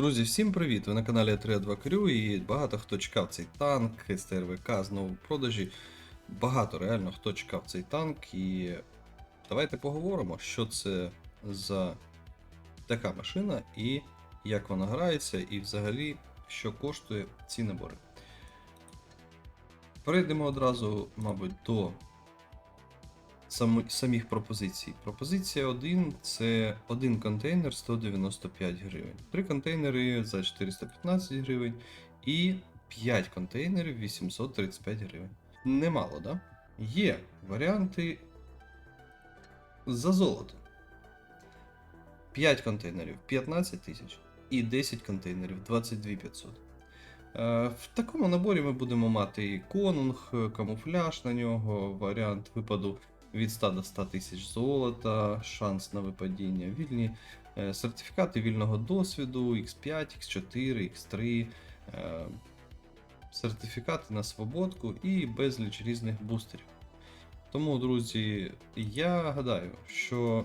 Друзі, всім привіт! Ви на каналі 32 Крю і багато хто чекав цей танк, СТРВК знову в продажі. Багато реально хто чекав цей танк. І давайте поговоримо, що це за така машина і як вона грається, і взагалі що коштує ці набори. Перейдемо одразу, мабуть, до самі- самих пропозицій. Пропозиція 1 це один контейнер 195 гривень, три контейнери за 415 гривень і 5 контейнерів 835 гривень. Немало, да? Є варіанти за золото. 5 контейнерів 15 тисяч і 10 контейнерів 22 500. Е, В такому наборі ми будемо мати і конунг, камуфляж на нього, варіант випаду від 100 до 100 тисяч золота, шанс на випадіння, вільні е, сертифікати вільного досвіду, X5, X4, X3, е, сертифікати на свободку і безліч різних бустерів. Тому, друзі, я гадаю, що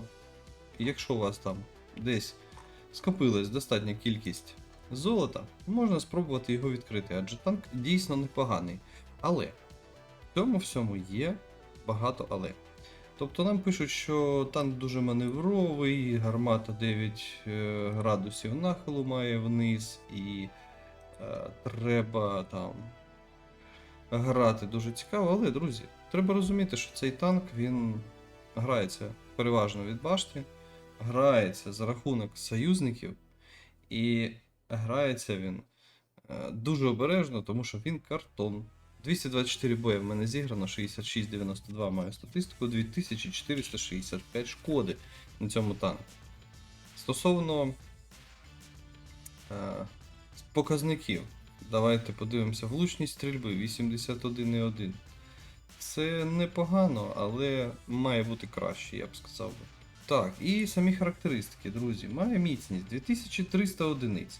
якщо у вас там десь скопилась достатня кількість золота, можна спробувати його відкрити, адже танк дійсно непоганий. Але в цьому всьому є багато але. Тобто нам пишуть, що танк дуже маневровий, гармата 9 е, градусів нахилу має вниз, і е, треба там грати дуже цікаво. Але, друзі, треба розуміти, що цей танк він грається переважно від башти, грається за рахунок союзників, і грається він е, дуже обережно, тому що він картон. 224 бої в мене зіграно, 6692 маю статистику, 2465 шкоди на цьому танку. Стосовно е, показників, давайте подивимося, влучність стрільби 81,1. Це непогано, але має бути краще, я б сказав. Так, і самі характеристики, друзі. Має міцність 2300 одиниць.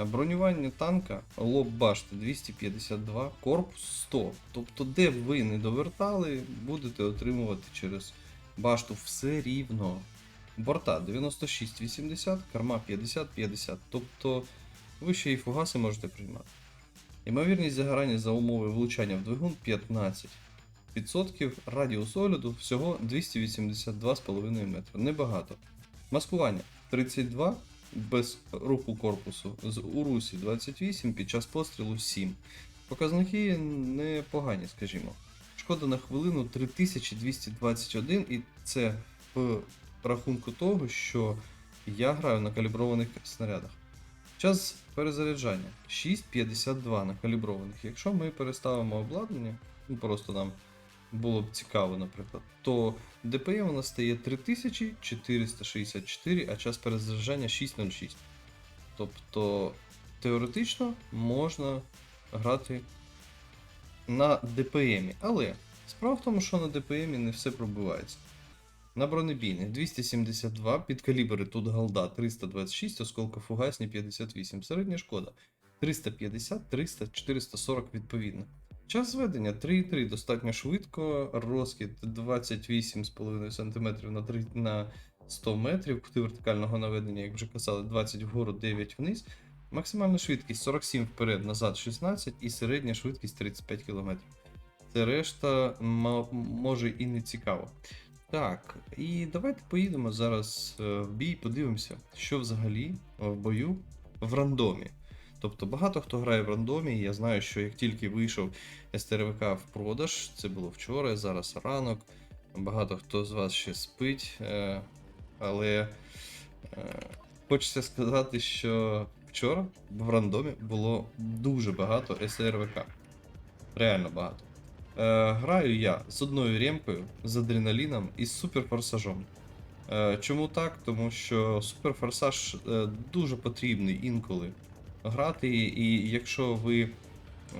Е, Бронювання танка, лоб башти 252, корпус 100. Тобто, де б ви не довертали, будете отримувати через башту все рівно. Борта 96-80, карма 50-50. Тобто ви ще і фугаси можете приймати. Ймовірність загорання за умови влучання в двигун 15%, радіус огляду всього 282,5 метра. Небагато. Маскування 32 без руху корпусу, з урусі 28 під час пострілу 7. Показники непогані, скажімо. Шкода на хвилину 3221, і це в рахунку того, що я граю на каліброваних снарядах. Час перезаряджання 6.52 на каліброваних. Якщо ми переставимо обладнання, ну просто нам було б цікаво, наприклад, то ДПМ у нас стає 3464, а час перезаряджання 6.06. Тобто теоретично можна грати на ДПМі. Але справа в тому, що на ДПМі не все пробивається. На бронебійних 272, підкалібри тут голда 326, осколкофугасні 58, середня шкода 350, 300, 440 відповідно. Час зведення 3,3 достатньо швидко, розкид 28,5 см на, 3, на 100 метрів, кути вертикального наведення, як вже казали, 20 вгору, 9 вниз. Максимальна швидкість 47 вперед, назад 16 і середня швидкість 35 км. Це решта може і не цікаво. Так, і давайте поїдемо зараз е, в бій, подивимося, що взагалі в бою в рандомі. Тобто багато хто грає в рандомі, і я знаю, що як тільки вийшов СТРВК в продаж, це було вчора, зараз ранок. Багато хто з вас ще спить, е, але е, хочеться сказати, що вчора в рандомі було дуже багато СРВК. Реально багато. Е, граю я з одною ремкою, з адреналіном і з суперфорсажом. Чому так? Тому що суперфорсаж дуже потрібний інколи грати, і якщо ви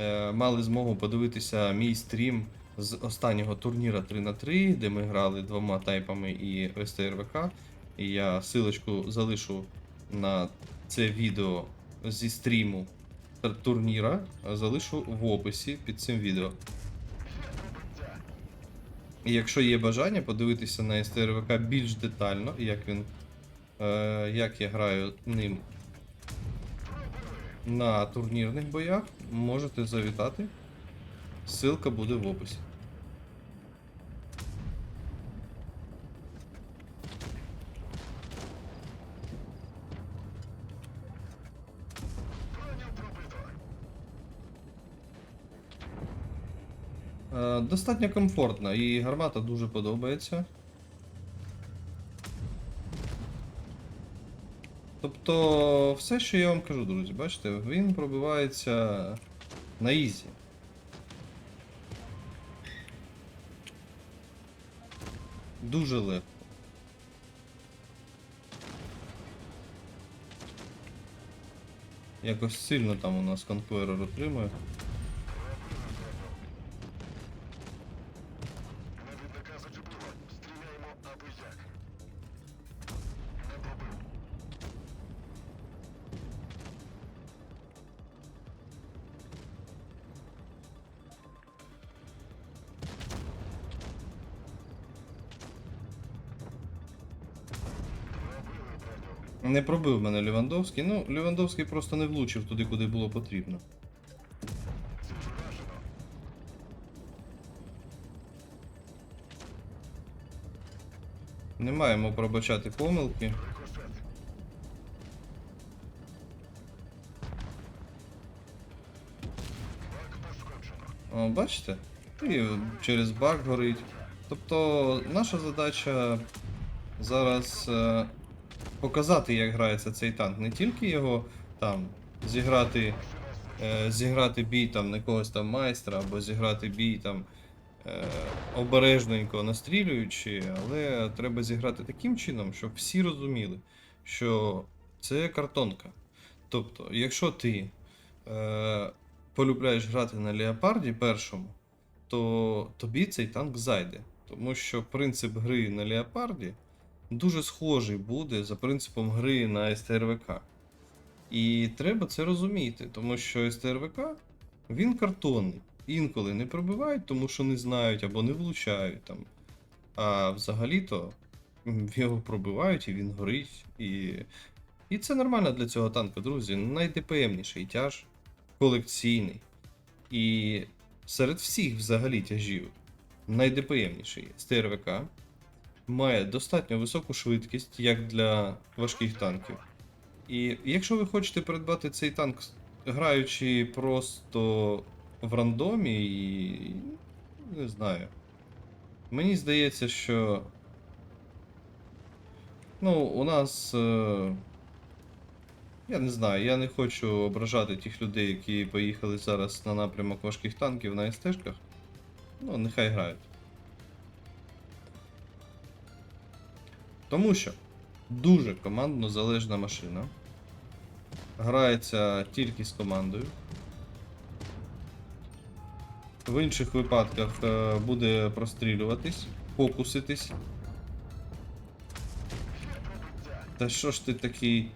е, мали змогу подивитися мій стрім з останнього турніра 3 на 3 де ми грали двома тайпами і СТРВК, і я силочку залишу на це відео зі стріму турніра, залишу в описі під цим відео. І якщо є бажання подивитися на СТРВК більш детально, як він. Е, як я граю ним на турнірних боях, можете завітати. Ссылка буде в описі. Е, Достатньо комфортно і гармата дуже подобається. Тобто, все, що я вам кажу, друзі, бачите, він пробивається на ізі. Дуже легко. Якось сильно там у нас конкурер отримує. Не пробив мене Лівандовський. Ну, Лівандовський просто не влучив туди, куди було потрібно. Не маємо пробачати помилки. О, бачите? І через баг горить. Тобто, наша задача зараз е, показати, як грається цей танк. Не тільки його там зіграти, е, зіграти бій там на когось там майстра, або зіграти бій там е, обережненько настрілюючи, але треба зіграти таким чином, щоб всі розуміли, що це картонка. Тобто, якщо ти е, полюбляєш грати на Леопарді першому, то тобі цей танк зайде. Тому що принцип гри на Леопарді дуже схожий буде за принципом гри на СТРВК. І треба це розуміти, тому що СТРВК він картонний. Інколи не пробивають, тому що не знають або не влучають там. А взагалі-то його пробивають і він горить. І, і це нормально для цього танка, друзі. Найдепемніший тяж, колекційний. І серед всіх взагалі тяжів найдепемніший СТРВК має достатньо високу швидкість, як для важких танків. І якщо ви хочете придбати цей танк, граючи просто в рандомі, і не знаю. Мені здається, що. Ну, у нас. Е... Я не знаю, я не хочу ображати тих людей, які поїхали зараз на напрямок важких танків на СТ-шках. Ну, нехай грають. Тому що дуже командно залежна машина. Грається тільки з командою. В інших випадках е, буде прострілюватись, фокуситись. Та що ж ти такий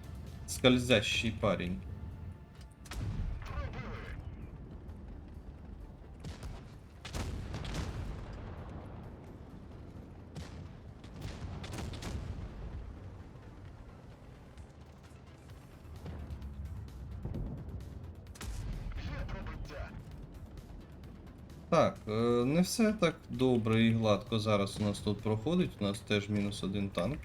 скользящий парень? Так, е, не все так добре і гладко зараз у нас тут проходить. У нас теж мінус один танк.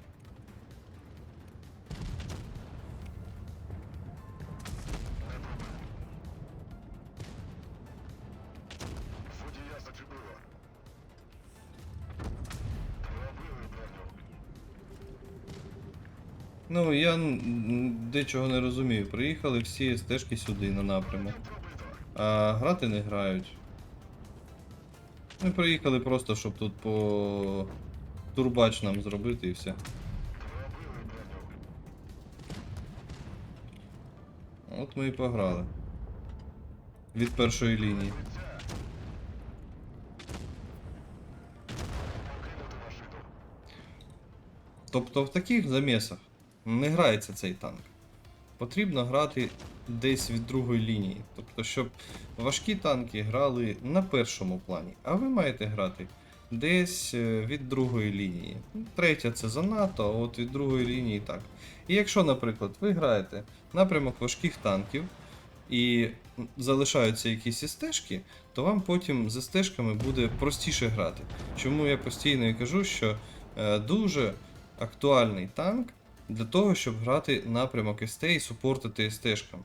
Ну, я дечого не розумію. Приїхали всі стежки сюди на напрямок. А грати не грають. Ми приїхали просто, щоб тут по турбач нам зробити і все. От ми і пограли. Від першої лінії. Тобто в таких замісах не грається цей танк. Потрібно грати десь від другої лінії. Тобто, щоб важкі танки грали на першому плані, а ви маєте грати десь е, від другої лінії. Третя це занадто, а от від другої лінії так. І якщо, наприклад, ви граєте напрямок важких танків, і залишаються якісь стежки, то вам потім з стежками буде простіше грати. Чому я постійно і кажу, що е, дуже актуальний танк для того, щоб грати напрямок СТ і супортити СТшкам.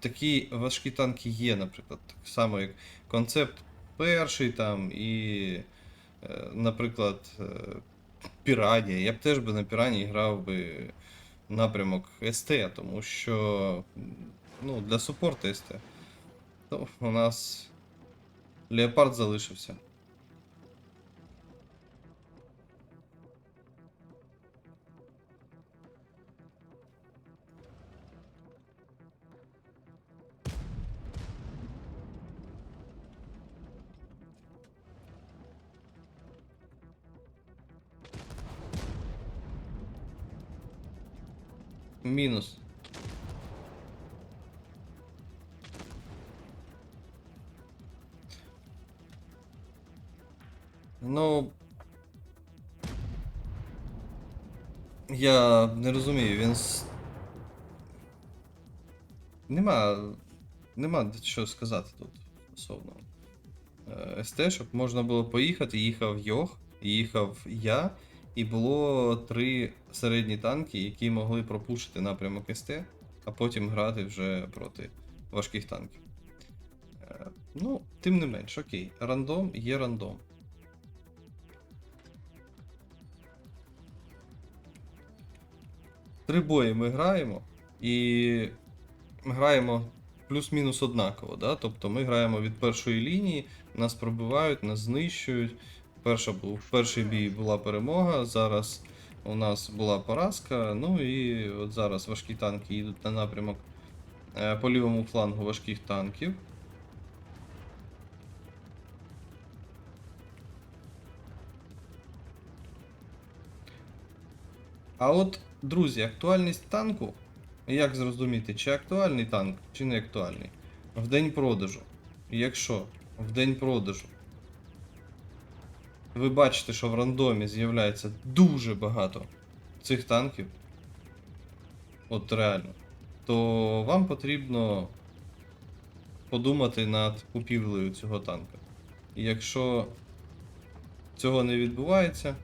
Такі важкі танки є, наприклад, так само як концепт перший там і, е, наприклад, е, Піранія. Я б теж би на Піранії грав би напрямок СТ, тому що ну, для супорту СТ. Ну, у нас Леопард залишився. Мінус. Ну. Я не розумію, він. Нема. Нема що сказати тут стосовно. Е, СТ-шок можна було поїхати, їхав Йох, їхав я, і було три середні танки, які могли пропушити напрямок СТ, а потім грати вже проти важких танків. Е, Ну, тим не менш, окей, рандом є рандом. Три бої ми граємо, і граємо плюс-мінус однаково. Да? Тобто ми граємо від першої лінії, нас пробивають, нас знищують. Перша був, перший бій була перемога, зараз у нас була поразка. Ну і от зараз важкі танки їдуть на напрямок е, по лівому флангу важких танків. А от, друзі, актуальність танку. Як зрозуміти, чи актуальний танк, чи не актуальний? В день продажу. Якщо в день продажу ви бачите, що в рандомі з'являється дуже багато цих танків, от реально, то вам потрібно подумати над купівлею цього танка. І якщо цього не відбувається,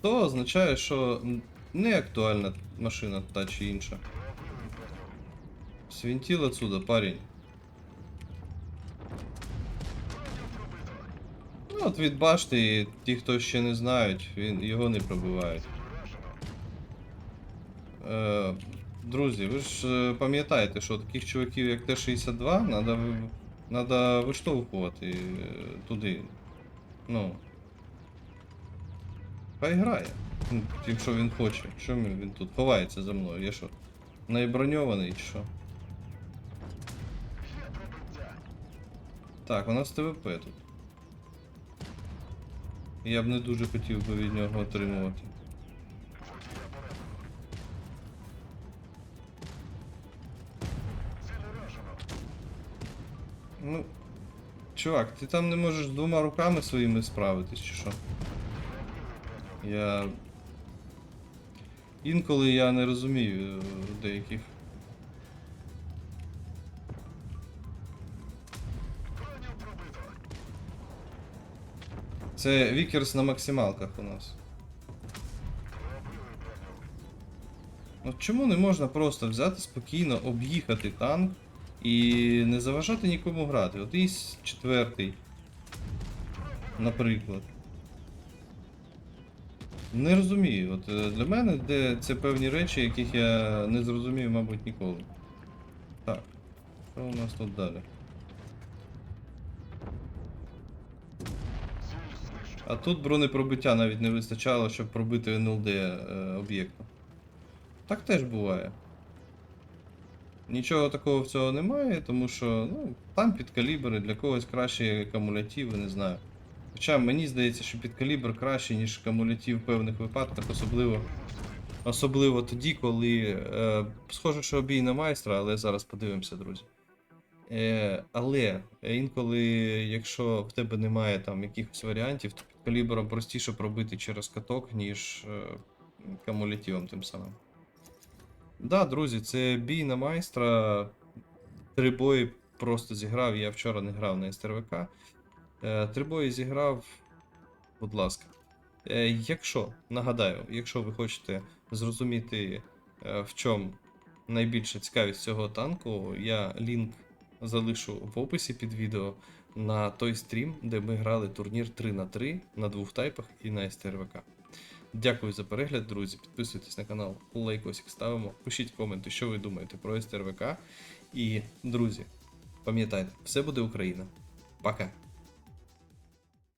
то означає, що не актуальна машина та чи інша. Свинтил отсюда, парень. От від башти, і ті, хто ще не знають, він, його не пробивають. Е, друзі, ви ж е, пам'ятаєте, що таких чуваків, як Т-62, треба надо виштовхувати е, туди. Ну. Хай грає. Ну, Якщо він хоче. Що він тут ховається за мною? Я що? Найброньований чи що? Так, у нас ТВП тут. Я б не дуже хотів би від нього отримувати. Ну. Чувак, ти там не можеш двома руками своїми справитись, чи що? Я. Інколи я не розумію е, деяких. Це Вікерс на максималках у нас. Броню. Ну чому не можна просто взяти спокійно, об'їхати танк і не заважати нікому грати? От і четвертий, наприклад. Не розумію. От е, для мене де це певні речі, яких я не зрозумію, мабуть, ніколи. Так. Що у нас тут далі? А тут бронепробиття навіть не вистачало, щоб пробити НЛД е, об'єкту. Так теж буває. Нічого такого в цього немає, тому що ну, там підкалібри, для когось краще акумулятиви, не знаю. Хоча мені здається, що підкалібр краще, ніж акумулятив в певних випадках, особливо, особливо тоді, коли. Е, схоже, що бій на майстра, але зараз подивимося, друзі. Е, але інколи, якщо в тебе немає там якихось варіантів, то калібром простіше пробити через каток, ніж е, кумулятивом тим самим. Да, друзі, це бій на майстра. Три бої просто зіграв. Я вчора не грав на СТРВК. Е, Три бої зіграв. Будь ласка. Е, Якщо, нагадаю, якщо ви хочете зрозуміти, в чому найбільша цікавість цього танку, я лінк залишу в описі під відео на той стрім, де ми грали турнір 3 на 3 на двох тайпах і на СТРВК. Дякую за перегляд, друзі. Підписуйтесь на канал, лайкосик ставимо, пишіть коменти, що ви думаєте про СТРВК. І, друзі, пам'ятайте, все буде Україна. Пока!